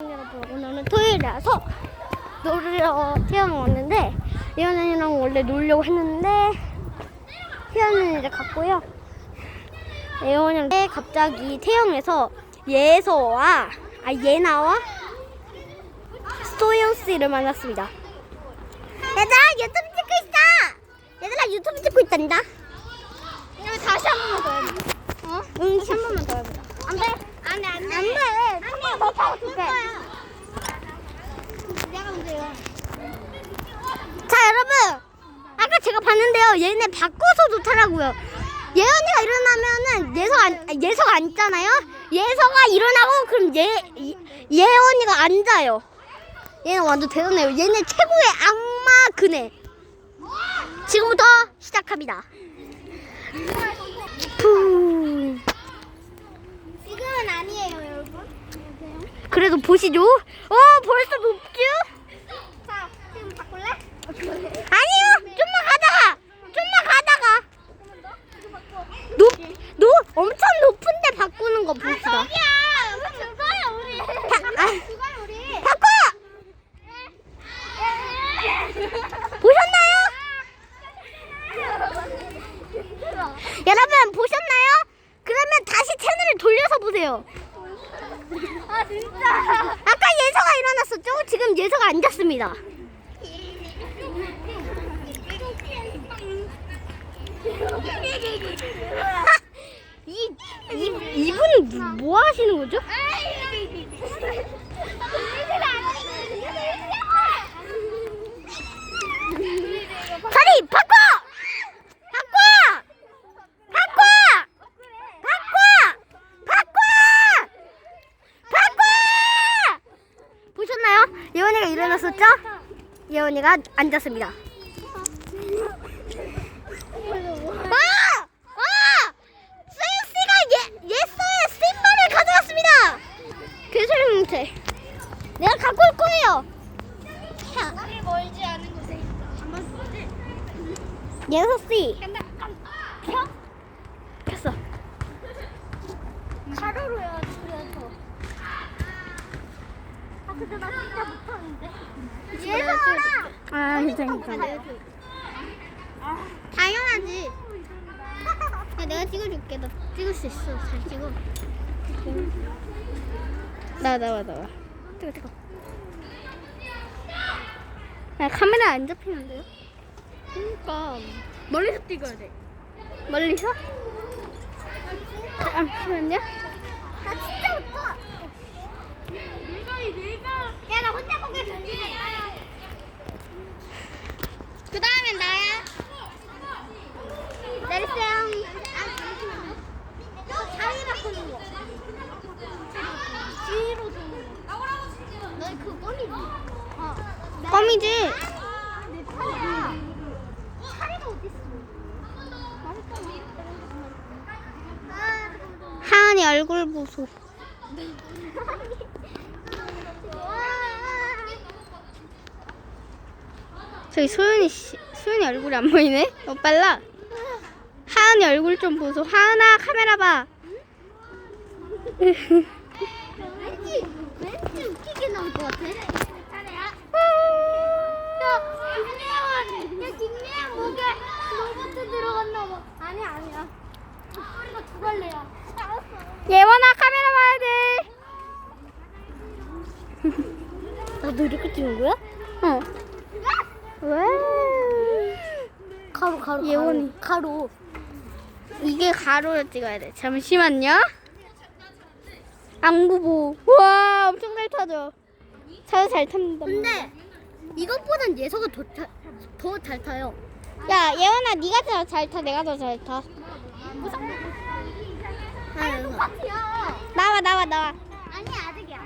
여러분 오늘은 토요일이라서 놀러 태연 왔는데 예언이랑 원래 놀려고 했는데 태연은 이제 갔고요. 예언이랑 갑자기 태영에서 예서와 아 예나와 소영 씨를 만났습니다. 얘들아 유튜브 찍고 있어. 얘들아 유튜브 찍고 있단다. 이거 다시 한 번만 더 해보자. 어? 응, 다시 한 번만 더 해보자. 안 돼. 안 돼, 안 돼. 안 돼. 한번 더 타고 줄게. 내가 문제요. 자, 여러분. 아까 제가 봤는데요. 얘네 바꿔서 좋더라고요. 예언이가 일어나면은 예서가 안, 아, 예서가 앉잖아요. 예서가 일어나고 그럼 예, 예 예언이가 앉아요. 얘는 완전 대단해요. 얘네 최고의 악마 그네. 지금부터 시작합니다. 푸. 지금은 아니에요, 여러분. 그래도 보시죠. 어, 벌써 높죠? 자, 지금 바꿀래? 아니요. 좀만 가다가. 좀만 가다가. 높, 높, 엄청 높은데 바꾸는 거 봅시다. 우리. 바, 아, 우리. 바꿔! 보셨나요? 여러분, 보셨나요? 그러면 다시 채널을 돌려서 보세요. 아 진짜. 아까 예서가 일어났었죠? 지금 예서가 앉았습니다. 이, 이, 이분은 뭐 하시는 거죠? 자리 바꿔! 바꿔! 바꿔! 바꿔! 바꿔! 바꿔! 보셨나요? 일어났었죠? 예원이가 앉았습니다. 아! 아! 수윤씨가 예, 예서의 신발을 가져왔습니다! 괴소리 뭉태. 내가 갖고 올 거예요! 우리 멀지 않은 곳에 있어. 한번 쏘지. 예서 씨. 간다. 펴? 폈어. 가로로 해야지 그래서. 아 근데 나 진짜 못하는데. 예서라. 아, 괜찮아, 괜찮아. 당연하지. 야, 내가 찍어줄게. 너 찍을 수 있어. 잘 찍어. 나와, 나와, 나와. 뜨거, 뜨거. 아, 카메라 안 잡히는데요? 그러니까 멀리서 찍어야 돼. 멀리서? 잠시만요. 나 진짜 못하. 야, 나 혼자 보게 준비해. 그 다음엔 나야. 내리세요. 아, 자리 바꾸는 거. 뒤로 도는 거. 너그 껌이지? 어. 껌이지? 내 어딨어? 아, 잠깐만. 하은이 얼굴 보소. 저기 소연이 씨, 소연이 얼굴이 안 보이네? 너 빨라. 하은이 얼굴 좀 보소. 하은아 카메라 봐. 왠지 왠지 웃기게 나올 것 같아. 들어갔나 봐. 아니 아니야. 소리가 두 갈래야. 예원아 카메라 봐야 돼. 나도 이렇게 찍는 거야? 어. 왜? 가로 가로 예원이. 가로. 이게 가로로 찍어야 돼. 잠시만요. 안구보. 우와, 엄청 잘 타죠. 차도 잘 탑니다. 근데 이것보단 예서가 더 잘 타요. 야, 예원아, 네가 더 잘 타. 내가 더 잘 타. 아니 똑같이야. 나와, 나와, 나와. 아니 아직이야.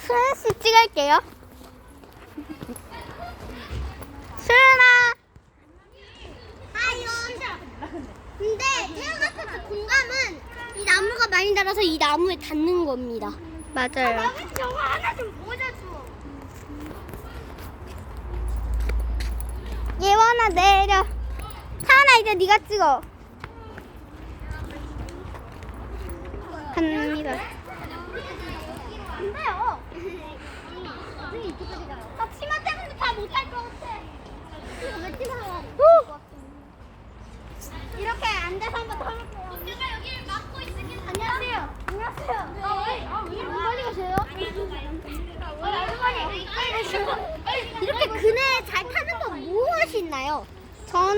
수연 씨 찍을게요. 수연아. 아유. 근데 태어나서 공감은 이 나무가 많이 자라서 이 나무에 닿는 겁니다. 맞아요. 저거 하나 좀 보여줘. 예원아 내려. 사은아 이제 네가 찍어. 이쪽까지 가요. 나 치마 때문에 다 못할 것 같아. 왜? 이렇게 앉아서 한번 더 해볼게요. 제가 여기를 막고 있으니 안녕하세요. 안녕하세요. 아, 왜? 아, 왜 이렇게 빨리 가세요? 이렇게 그네 잘 타는 법 무엇이 있나요? 전